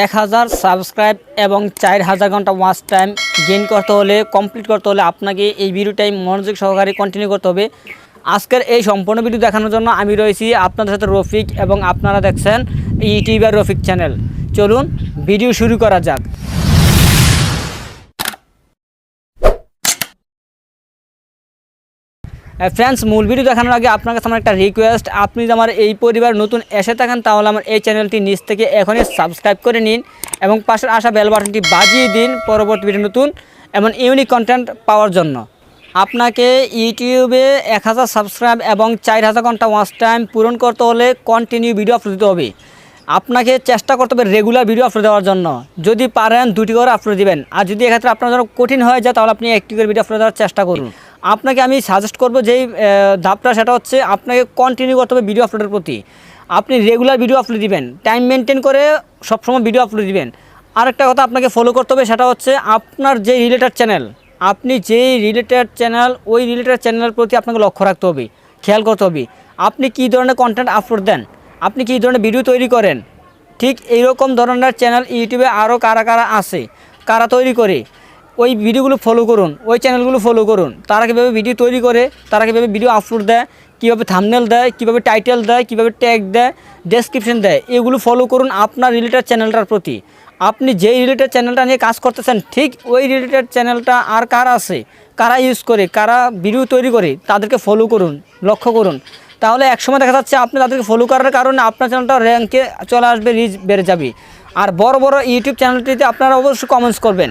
এক হাজার সাবস্ক্রাইব এবং চার হাজার ঘণ্টা ওয়াচ টাইম গেইন করতে হলে কমপ্লিট করতে হলে আপনাকে এই ভিডিওটাই মনোযোগ সহকারে কন্টিনিউ করতে হবে। আজকের এই সম্পূর্ণ ভিডিও দেখানোর জন্য আমি রয়েছি আপনাদের সাথে রফিক এবং আপনারা দেখছেন ইউটিউবার রফিক চ্যানেল চলুন ভিডিও শুরু করা যাক। ফ্রেন্ডস মূল ভিডিও দেখানোর আগে আপনার কাছে আমার একটা রিকোয়েস্ট আপনি যদি আমার এই পরিবার নতুন এসে থাকেন, তাহলে আমার এই চ্যানেলটি নিচ থেকে এখনই সাবস্ক্রাইব করে নিন এবং পাশের আসা বেল বাটনটি বাজিয়ে দিন পরবর্তী ভিডিও নতুন এমন ইউনিক কন্টেন্ট পাওয়ার জন্য। আপনাকে ইউটিউবে এক হাজার সাবস্ক্রাইব এবং চার হাজার ঘণ্টা ওয়াচ টাইম পূরণ করতে হলে কন্টিনিউ ভিডিও আপলোড দিতে হবে। আপনাকে চেষ্টা করতে হবে রেগুলার ভিডিও আপলোড দেওয়ার জন্য। যদি পারেন, দুটি করে আপলোড দিবেন। আর যদি এক্ষেত্রে আপনার জন্য কঠিন হয়ে যায়, তাহলে আপনি একটি করে ভিডিও আপলোড দেওয়ার চেষ্টা করুন। আপনাকে আমি সাজেস্ট করব যেই ধাপটা সেটা হচ্ছে আপনাকে কন্টিনিউ করতে হবে ভিডিও আপলোডের প্রতি। আপনি রেগুলার ভিডিও আপলোড দিবেন। টাইম মেনটেন করে সবসময় ভিডিও আপলোড দিবেন। আরেকটা কথা আপনাকে ফলো করতে হবে সেটা হচ্ছে আপনার যে রিলেটেড চ্যানেল আপনি যেই রিলেটেড চ্যানেল ওই রিলেটেড চ্যানেলের প্রতি আপনাকে লক্ষ্য রাখতে হবে, খেয়াল করতে হবে। আপনি কী ধরনের কন্টেন্ট আপলোড দেন? আপনি কী ধরনের ভিডিও তৈরি করেন? ঠিক এইরকম ধরনের চ্যানেল ইউটিউবে আরও কারা কারা আছে, কারা তৈরি করে? ওই ভিডিওগুলো ফলো করুন, ওই চ্যানেলগুলো ফলো করুন। তারা কীভাবে ভিডিও তৈরি করে, তারা কীভাবে ভিডিও আপলোড দেয়, কীভাবে থামনেল দেয়, কীভাবে টাইটেল দেয়, কীভাবে ট্যাগ দেয় ডেসক্রিপশন দেয়, এগুলো ফলো করুন আপনার রিলেটেড চ্যানেলটার প্রতি। আপনি যেই রিলেটেড চ্যানেলটা নিয়ে কাজ করতেছেন, ঠিক ওই রিলেটেড চ্যানেলটা আর কারা আছে, কারা ইউজ করে, কারা ভিডিও তৈরি করে, তাদেরকে ফলো করুন, লক্ষ্য করুন। তাহলে একসময় দেখা যাচ্ছে আপনি তাদেরকে ফলো করার কারণে আপনার চ্যানেলটা র্যাঙ্কে চলে আসবে রিচ বেড়ে যাবে। আর বড় বড় ইউটিউব চ্যানেলটিতে আপনারা অবশ্যই কমেন্টস করবেন।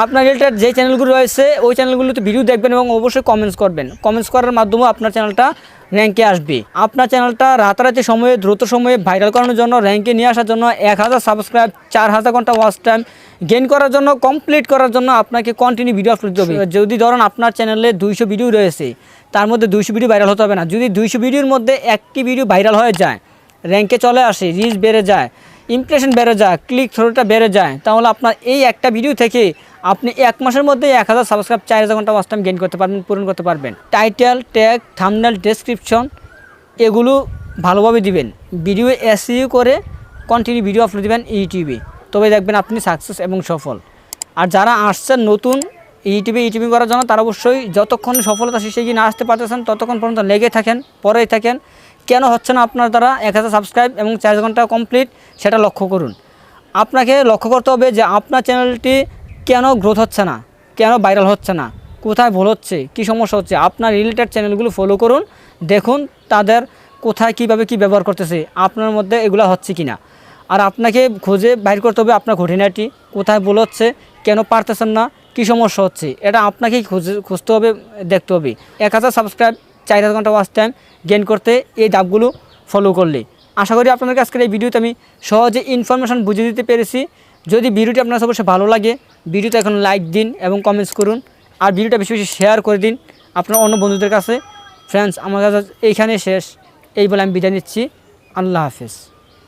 আপনার রিলেটেড যে চ্যানেলগুলো রয়েছে, ওই চ্যানেলগুলোতে ভিডিও দেখবেন এবং অবশ্যই কমেন্টস করবেন। কমেন্টস করার মাধ্যমে আপনার চ্যানেলটা র্যাঙ্কে আসবে। আপনার চ্যানেলটা রাতারাতি সময়ে, দ্রুত সময়ে ভাইরাল করানোর জন্য র্যাঙ্কে নিয়ে আসার জন্য, এক হাজার সাবস্ক্রাইব চার হাজার ঘণ্টা ওয়াচ টাইম গেইন করার জন্য কমপ্লিট করার জন্য আপনাকে কন্টিনিউ ভিডিও আপলোড হবে। যদি ধরুন আপনার চ্যানেলে দুইশো ভিডিও রয়েছে, তার মধ্যে দুইশো ভিডিও ভাইরাল হতে হবে না। যদি দুইশো ভিডিওর মধ্যে একটি ভিডিও ভাইরাল হয়ে যায় র্যাঙ্কে চলে আসে রিচ বেড়ে যায় ইমপ্রেশন বেড়ে যায় ক্লিক থ্রোটা বেড়ে যায়, তাহলে আপনার এই একটা ভিডিও থেকে আপনি এক মাসের মধ্যে এক হাজার সাবস্ক্রাইব চার হাজার ঘণ্টা ওয়াচ টাইম গেইন করতে পারবেন, পূরণ করতে পারবেন। টাইটেল ট্যাগ থামনেল ডেসক্রিপশন এগুলো ভালোভাবে দিবেন। ভিডিও এসইউ করে কন্টিনিউ ভিডিও আপলোড দিবেন ইউটিউবে তবে দেখবেন আপনি সাকসেস এবং সফল। আর যারা আসছেন নতুন ইউটিউবে ইউটিউবিং করার জন্য, তারা অবশ্যই যতক্ষণ সফলতা শেষে গিয়ে না আসতে পারতেছেন, ততক্ষণ পর্যন্ত লেগে থাকেন, পরেই থাকেন। কেন হচ্ছে না আপনার দ্বারা এক হাজার সাবস্ক্রাইব এবং চার হাজার ঘণ্টা কমপ্লিট সেটা লক্ষ্য করুন। আপনাকে লক্ষ্য করতে হবে যে আপনার চ্যানেলটি কেন গ্রোথ হচ্ছে না? কেন ভাইরাল হচ্ছে না? কোথায় ভুল হচ্ছে? কী সমস্যা হচ্ছে? আপনার রিলেটেড চ্যানেলগুলো ফলো করুন, দেখুন তাদের কোথায় কীভাবে কি ব্যবহার করতেছে, আপনার মধ্যে এগুলো হচ্ছে কি না আর আপনাকে খুঁজে বাইর করতে হবে আপনার ঘটিনাটি, কোথায় ভুল হচ্ছে, কেন পারতেছেন না, কী সমস্যা হচ্ছে, এটা আপনাকেই খুঁজে, খুঁজতে হবে, দেখতে হবে। এক হাজার সাবস্ক্রাইব চার হাজার ঘণ্টা ওয়াচ টাইম গেন করতে এই ধাপগুলো ফলো করলে। আশা করি আপনাদের আজকের এই ভিডিওতে আমি সহজে ইনফরমেশন বুঝিয়ে দিতে পেরেছি। যদি ভিডিওটি আপনার অবশ্যই ভালো লাগে, ভিডিওতে এখন লাইক দিন এবং কমেন্টস করুন। আর ভিডিওটা বেশি বেশি শেয়ার করে দিন আপনার অন্য বন্ধুদের কাছে। ফ্রেন্ডস আমার কাছে এইখানে শেষ। এই বলে আমি বিদায় নিচ্ছি। আল্লাহ হাফেজ।